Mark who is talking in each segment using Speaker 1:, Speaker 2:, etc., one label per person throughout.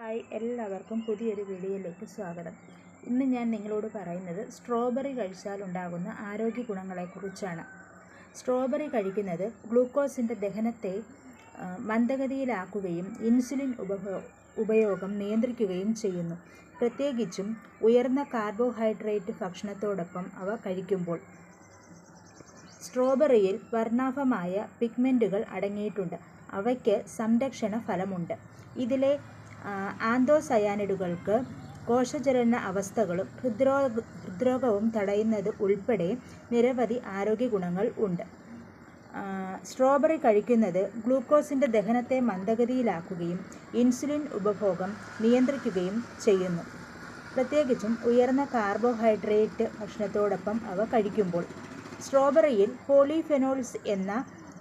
Speaker 1: Hi എല്ലാവർക്കും പുതിയൊരു വീഡിയോയിലേക്ക് സ്വാഗതം. ഇന്ന് ഞാൻ നിങ്ങളോട് പറയുന്നത് സ്ട്രോബെറി കഴിച്ചാൽ ഉണ്ടാകുന്ന ആരോഗ്യ ഗുണങ്ങളെക്കുറിച്ചാണ്. സ്ട്രോബെറി കഴിക്കുന്നത് ഗ്ലൂക്കോസിന്റെ ദഹനത്തെ മന്ദഗതിയിലാക്കുകയും ഇൻസുലിൻ ഉപയോഗം നിയന്ത്രിക്കുകയും ചെയ്യുന്നു. പ്രത്യേകിച്ചും ഉയർന്ന കാർബോഹൈഡ്രേറ്റ് ഭക്ഷണത്തോടൊപ്പം അവ കഴിക്കുമ്പോൾ. സ്ട്രോബെറിയിൽ വർണാഭമായ പിഗ്മെന്റുകൾ അടങ്ങിയിട്ടുണ്ട്. അവയ്ക്ക് സംരക്ഷണ ഫലമുണ്ട് ഇതിലെ ആന്തോസയാനിഡുകൾക്ക് കോശജലന അവസ്ഥകളും ഹൃദ്രോ ഹൃദ്രോഗവും തടയുന്നത് ഉൾപ്പെടെ നിരവധി ആരോഗ്യ ഗുണങ്ങൾ ഉണ്ട് സ്ട്രോബെറി കഴിക്കുന്നത് ഗ്ലൂക്കോസിന്റെ ദഹനത്തെ മന്ദഗതിയിലാക്കുകയും ഇൻസുലിൻ ഉപഭോഗം നിയന്ത്രിക്കുകയും ചെയ്യുന്നു. പ്രത്യേകിച്ചും ഉയർന്ന കാർബോഹൈഡ്രേറ്റ് ഭക്ഷണത്തോടൊപ്പം അവ കഴിക്കുമ്പോൾ. സ്ട്രോബെറിയിൽ പോളിഫെനോൾസ് എന്ന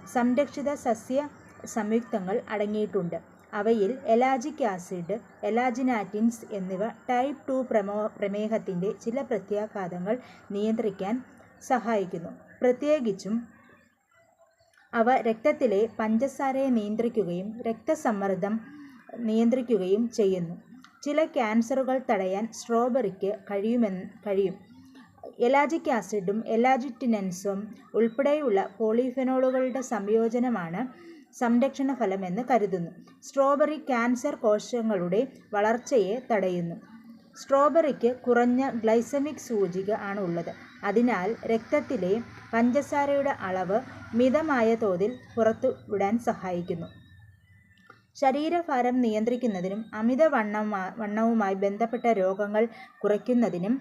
Speaker 1: സംരക്ഷിത സസ്യ സംയുക്തങ്ങൾ അടങ്ങിയിട്ടുണ്ട്. അവയിൽ എലാജിക് ആസിഡ് എലാജിനാറ്റിൻസ് എന്നിവ ടൈപ്പ് ടു പ്രമോ പ്രമേഹത്തിന്റെ ചില പ്രത്യാഘാതങ്ങൾ നിയന്ത്രിക്കാൻ സഹായിക്കുന്നു. പ്രത്യേകിച്ചും അവ രക്തത്തിലെ പഞ്ചസാരയെ നിയന്ത്രിക്കുകയും രക്തസമ്മർദ്ദം നിയന്ത്രിക്കുകയും ചെയ്യുന്നു. ചില ക്യാൻസറുകൾ തടയാൻ സ്ട്രോബെറിക്ക് കഴിയുമെന്ന് കഴിയും. എലാജിക് ആസിഡും എലാജിറ്റിനൻസും ഉൾപ്പെടെയുള്ള പോളിഫെനോളുകളുടെ സംയോജനമാണ് സംരക്ഷണ ഫലമെന്ന് കരുതുന്നു. സ്ട്രോബെറി ക്യാൻസർ കോശങ്ങളുടെ വളർച്ചയെ തടയുന്നു. സ്ട്രോബെറിക്ക് കുറഞ്ഞ ഗ്ലൈസമിക് സൂചിക ആണ് ഉള്ളത് അതിനാൽ രക്തത്തിലെ പഞ്ചസാരയുടെ അളവ് മിതമായ തോതിൽ പുറത്തു വിടാൻ സഹായിക്കുന്നു. ശരീരഭാരം നിയന്ത്രിക്കുന്നതിനും അമിത വണ്ണവുമായി ബന്ധപ്പെട്ട രോഗങ്ങൾ കുറയ്ക്കുന്നതിനും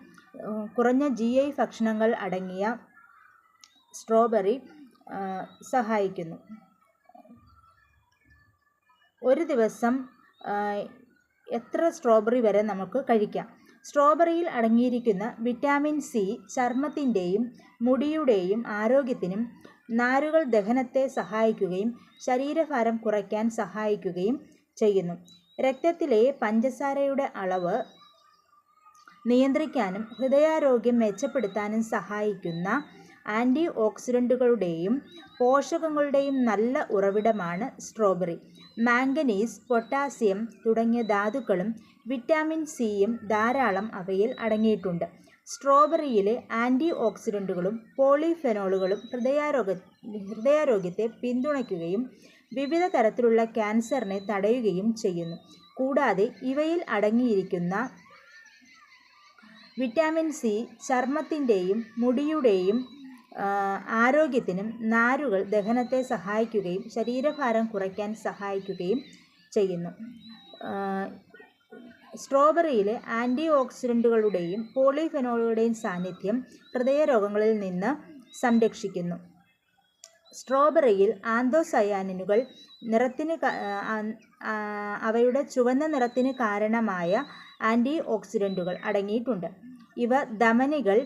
Speaker 1: കുറഞ്ഞ ജി ഐ ഭക്ഷണങ്ങൾ അടങ്ങിയ സ്ട്രോബെറി സഹായിക്കുന്നു. ഒരു ദിവസം എത്ര സ്ട്രോബെറി വരെ നമുക്ക് കഴിക്കാം. സ്ട്രോബെറിയിൽ അടങ്ങിയിരിക്കുന്ന വിറ്റാമിൻ സി ചർമ്മത്തിന്റെയും മുടിയുടെയും ആരോഗ്യത്തിനും നാരുകൾ ദഹനത്തെ സഹായിക്കുകയും ശരീരഭാരം കുറയ്ക്കാൻ സഹായിക്കുകയും ചെയ്യുന്നു. രക്തത്തിലെ പഞ്ചസാരയുടെ അളവ് നിയന്ത്രിക്കാനും ഹൃദയാരോഗ്യം മെച്ചപ്പെടുത്താനും സഹായിക്കുന്ന ആന്റി ഓക്സിഡന്റുകളുടെയും പോഷകങ്ങളുടെയും നല്ല ഉറവിടമാണ് സ്ട്രോബെറി. മാംഗനീസ് പൊട്ടാസ്യം തുടങ്ങിയ ധാതുക്കളും വിറ്റാമിൻ സിയും ധാരാളം അവയിൽ അടങ്ങിയിട്ടുണ്ട്. സ്ട്രോബെറിയിലെ ആന്റി ഓക്സിഡന്റുകളും പോളിഫെനോളുകളും ഹൃദയാരോഗ്യ ഹൃദയാരോഗ്യത്തെ പിന്തുണയ്ക്കുകയും വിവിധ തരത്തിലുള്ള ക്യാൻസറിനെ തടയുകയും ചെയ്യുന്നു. കൂടാതെ ഇവയിൽ അടങ്ങിയിരിക്കുന്ന വിറ്റാമിൻ സി ചർമ്മത്തിന്റെയും മുടിയുടെയും ആരോഗ്യത്തിനും നാരുകൾ ദഹനത്തെ സഹായിക്കുകയും ശരീരഭാരം കുറയ്ക്കാൻ സഹായിക്കുകയും ചെയ്യുന്നു. സ്ട്രോബെറിയിലെ ആന്റി ഓക്സിഡന്റുകളുടെയും പോളിഫെനോളുകളുടെയും സാന്നിധ്യം ഹൃദയരോഗങ്ങളിൽ നിന്ന് സംരക്ഷിക്കുന്നു. സ്ട്രോബെറിയിൽ ആന്തോസയാനിനുകൾ നിറത്തിന് അവയുടെ ചുവന്ന നിറത്തിന് കാരണമായ ആന്റി ഓക്സിഡന്റുകൾ അടങ്ങിയിട്ടുണ്ട്. ഇവ ധമനികൾ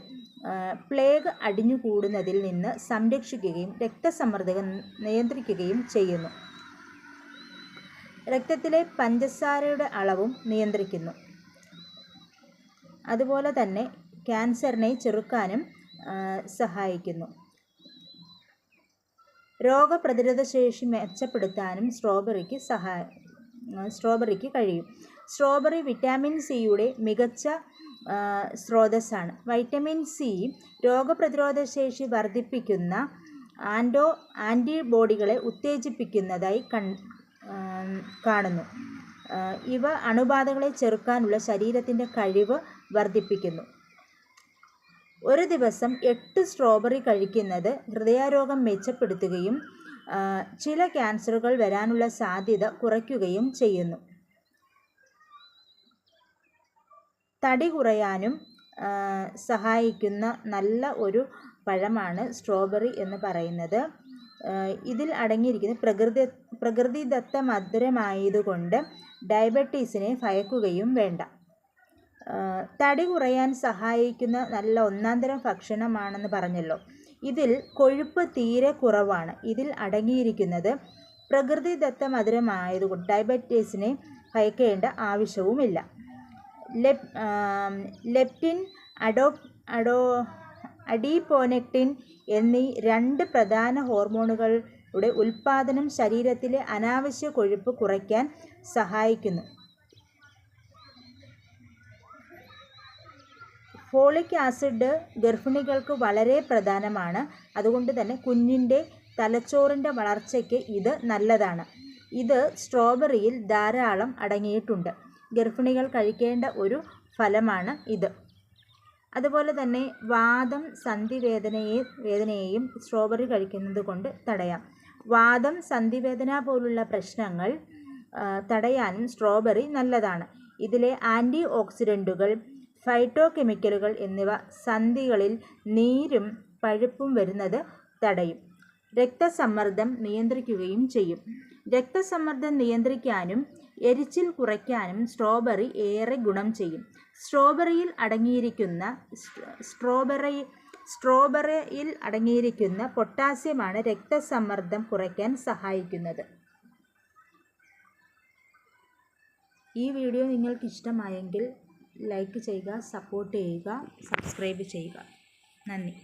Speaker 1: പ്ലേഗ് അടിഞ്ഞുകൂടുന്നതിൽ നിന്ന് സംരക്ഷിക്കുകയും രക്തസമ്മർദ്ദം നിയന്ത്രിക്കുകയും ചെയ്യുന്നു. രക്തത്തിലെ പഞ്ചസാരയുടെ അളവും നിയന്ത്രിക്കുന്നു. അതുപോലെ തന്നെ ക്യാൻസറിനെ ചെറുക്കാനും സഹായിക്കുന്നു. രോഗപ്രതിരോധ ശേഷി മെച്ചപ്പെടുത്താനും സ്ട്രോബെറിക്ക് സഹായ സ്ട്രോബെറിക്ക് കഴിയും. സ്ട്രോബെറി വിറ്റാമിൻ സിയുടെ മികച്ച സ്രോതസ്സാണ്. വൈറ്റമിൻ സി രോഗപ്രതിരോധ ശേഷി വർദ്ധിപ്പിക്കുന്ന ആന്റോ ആന്റിബോഡികളെ ഉത്തേജിപ്പിക്കുന്നതായി കൺ കാണുന്നു. ഇവ അണുബാധകളെ ചെറുക്കാനുള്ള ശരീരത്തിന്റെ കഴിവ് വർദ്ധിപ്പിക്കുന്നു. ഒരു ദിവസം എട്ട് സ്ട്രോബെറി കഴിക്കുന്നത് ഹൃദയാരോഗം മെച്ചപ്പെടുത്തുകയും ചില ക്യാൻസറുകൾ വരാനുള്ള സാധ്യത കുറയ്ക്കുകയും ചെയ്യുന്നു. തടി കുറയാനും സഹായിക്കുന്ന നല്ല ഒരു പഴമാണ് സ്ട്രോബെറി എന്ന് പറയുന്നത്. ഇതിൽ അടങ്ങിയിരിക്കുന്ന പ്രകൃതി പ്രകൃതിദത്ത മധുരമായതുകൊണ്ട് ഡയബറ്റീസിനെ ഭയക്കുകയും വേണ്ട. തടി കുറയാൻ സഹായിക്കുന്ന നല്ല ഒന്നാന്തരം ഭക്ഷണമാണെന്ന് പറഞ്ഞല്ലോ. ഇതിൽ കൊഴുപ്പ് തീരെ കുറവാണ്. ഇതിൽ അടങ്ങിയിരിക്കുന്നത് പ്രകൃതിദത്ത മധുരമായതുകൊണ്ട് ഡയബറ്റീസിനെ ഭയക്കേണ്ട ആവശ്യവുമില്ല. ലെപ്റ്റിൻ അഡോ അഡോ അഡിപോനെക്റ്റിൻ എന്നീ രണ്ട് പ്രധാന ഹോർമോണുകളുടെ ഉൽപ്പാദനം ശരീരത്തിലെ അനാവശ്യ കൊഴുപ്പ് കുറയ്ക്കാൻ സഹായിക്കുന്നു. ഫോളിക് ആസിഡ് ഗർഭിണികൾക്ക് വളരെ പ്രധാനമാണ്. അതുകൊണ്ട് തന്നെ കുഞ്ഞിന്റെ തലച്ചോറിന്റെ വളർച്ചയ്ക്ക് ഇത് നല്ലതാണ്. ഇത് സ്ട്രോബെറിയിൽ ധാരാളം അടങ്ങിയിട്ടുണ്ട്. ഗർഭിണികൾ കഴിക്കേണ്ട ഒരു ഫലമാണ് ഇത്. അതുപോലെ തന്നെ വാദം സന്ധിവേദനയെ വേദനയെയും സ്ട്രോബെറി കഴിക്കുന്നത് കൊണ്ട് തടയാം. വാദം സന്ധിവേദന പോലുള്ള പ്രശ്നങ്ങൾ തടയാനും സ്ട്രോബെറി നല്ലതാണ്. ഇതിലെ ആന്റി ഓക്സിഡന്റുകൾ ഫൈറ്റോ കെമിക്കലുകൾ എന്നിവ സന്ധികളിൽ നീരും പഴുപ്പും വരുന്നത് തടയും. രക്തസമ്മർദ്ദം നിയന്ത്രിക്കുകയും ചെയ്യും. രക്തസമ്മർദ്ദം നിയന്ത്രിക്കാനും എരിച്ചിൽ കുറയ്ക്കാനും സ്ട്രോബെറി ഏറെ ഗുണം ചെയ്യും. സ്ട്രോബെറിയിൽ അടങ്ങിയിരിക്കുന്ന സ്ട്രോബെറി സ്ട്രോബെറിയിൽ അടങ്ങിയിരിക്കുന്ന പൊട്ടാസ്യമാണ് രക്തസമ്മർദ്ദം കുറയ്ക്കാൻ സഹായിക്കുന്നത്. ഈ വീഡിയോ നിങ്ങൾക്ക് ഇഷ്ടമായെങ്കിൽ ലൈക്ക് ചെയ്യുക സപ്പോർട്ട് ചെയ്യുക സബ്സ്ക്രൈബ് ചെയ്യുക. നന്ദി.